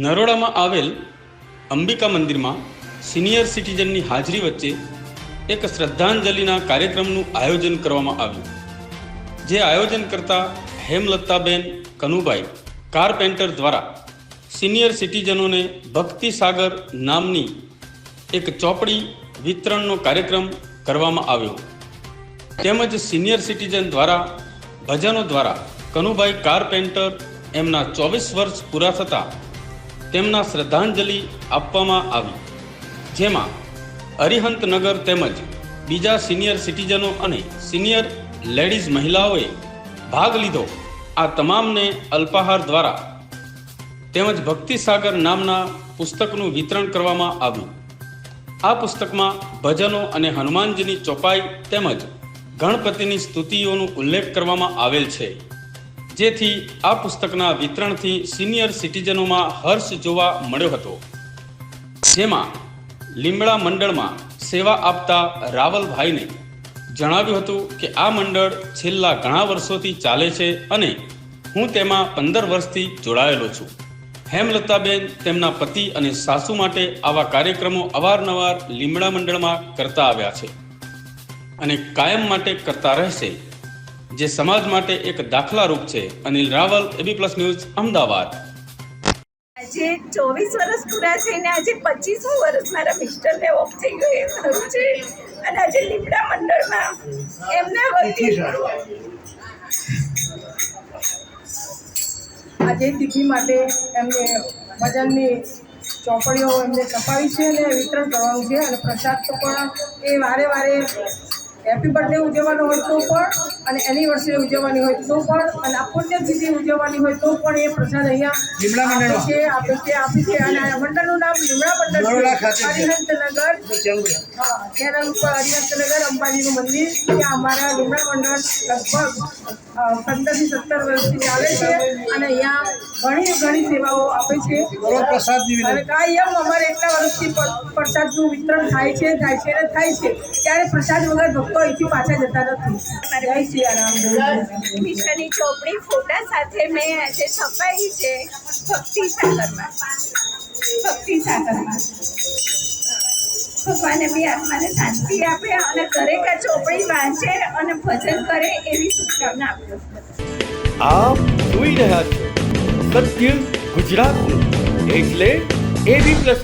નરોડામાં આવેલ અંબિકા મંદિરમાં સિનિયર સિટીઝનની હાજરી વચ્ચે એક શ્રદ્ધાંજલિના કાર્યક્રમનું આયોજન કરવામાં આવ્યું. જે આયોજન કરતા હેમલતાબેન કનુભાઈ, કારપેન્ટર દ્વારા સિનિયર સિટીઝનોને ભક્તિ સાગર નામની એક ચોપડી વિતરણનો કાર્યક્રમ કરવામાં આવ્યો. તેમજ સિનિયર સિટીઝન દ્વારા, ભજનો દ્વારા કનુભાઈ, કારપેન્ટર એમના ચોવીસ વર્ષ પૂરા થતાં તેમના શ્રદ્ધાંજલિ આપવામાં આવી. જેમાં અરિહંત નગર તેમજ બીજા સિનિયર સિટીઝનો અને સિનિયર લેડીઝ મહિલાઓએ ભાગ લીધો. આ તમામને અલ્પાહાર દ્વારા તેમજ ભક્તિસાગર નામના પુસ્તકનું વિતરણ કરવામાં આવ્યું. આ પુસ્તકમાં ભજનો અને હનુમાનજીની ચોપાઈ તેમજ ગણપતિની સ્તુતિઓનો ઉલ્લેખ કરવામાં આવેલ છે. જેથી આ પુસ્તકના વિતરણથી સિનિયર સિટીઝનોમાં હર્ષ જોવા મળ્યો હતો. જેમાં લીમડા મંડળમાં સેવા આપતા રાવલભાઈને જણાવ્યું હતું કે આ મંડળ છેલ્લા ઘણા વર્ષોથી ચાલે છે અને હું તેમાં પંદર વર્ષથી જોડાયેલો છું. હેમલતાબેન તેમના પતિ અને સાસુ માટે આવા કાર્યક્રમો અવારનવાર લીમડા મંડળમાં કરતા આવ્યા છે અને કાયમ માટે કરતા રહેશે. જે સમાજ માટે એક દાખલારૂપ છે. Anil Raval AB plus news Ahmedabad. આજે ચોવીસ વર્ષ પૂરા થઈને આજે પચીસમું વર્ષ મારા મિસ્ટરને ઓફ થઈ ગયું એ થયું છે. અને આજે લીમડા મંડળમાં એમના વતી આજે તિથિ માટે એમને ભજનની ચોપડીઓ એમને છપાવી છે અને વિતરણ કરવાનું છે. અને પ્રસાદ તો પણ એ વારે વારે હેપી બર્થડે ઉજવવાનો હોય તો પણ અને એનિવર્સરી ઉજવવાની હોય તો પણ અને આ પુણ્યતિથિ ઉજવવાની હોય તો પણ એ પ્રસાદ અહીંયા મંડળ છે આપે છે આપી છે. અને આ મંડળનું નામ લીમડા મંડળ હરિહંતનગર. હા કેરળ ઉપર હરિહંતનગર અંબાજીનું મંદિર. ત્યાં અમારા લીમડા મંડળ લગભગ પંદરથી સત્તર વર્ષથી ચાલે છે અને અહીંયા ઘણી ઘણી સેવાઓ આપે છે. અને કાયમ અમારે એટલા વર્ષથી પ્રસાદનું વિતરણ થાય છે થાય છે અને થાય છે ત્યારે પ્રસાદ વગર ભક્તો અહીંથી પાછા જતા નથી. મિસ્ટરની ચોપડી ફોટા સાથે મેં આજે છપાઈ છે ભક્તિ સાગરમાં. ભક્તિ સાગરમાં. ભગવાને બી આત્માને શાંતિ આપે અને દરેક આ ચોપડી વાંચે અને ભજન કરે એવી શુભકામના આપું આપ જોઈ રહ્યા છો સત્ય ગુજરાતનું. એટલે એબી પ્લસ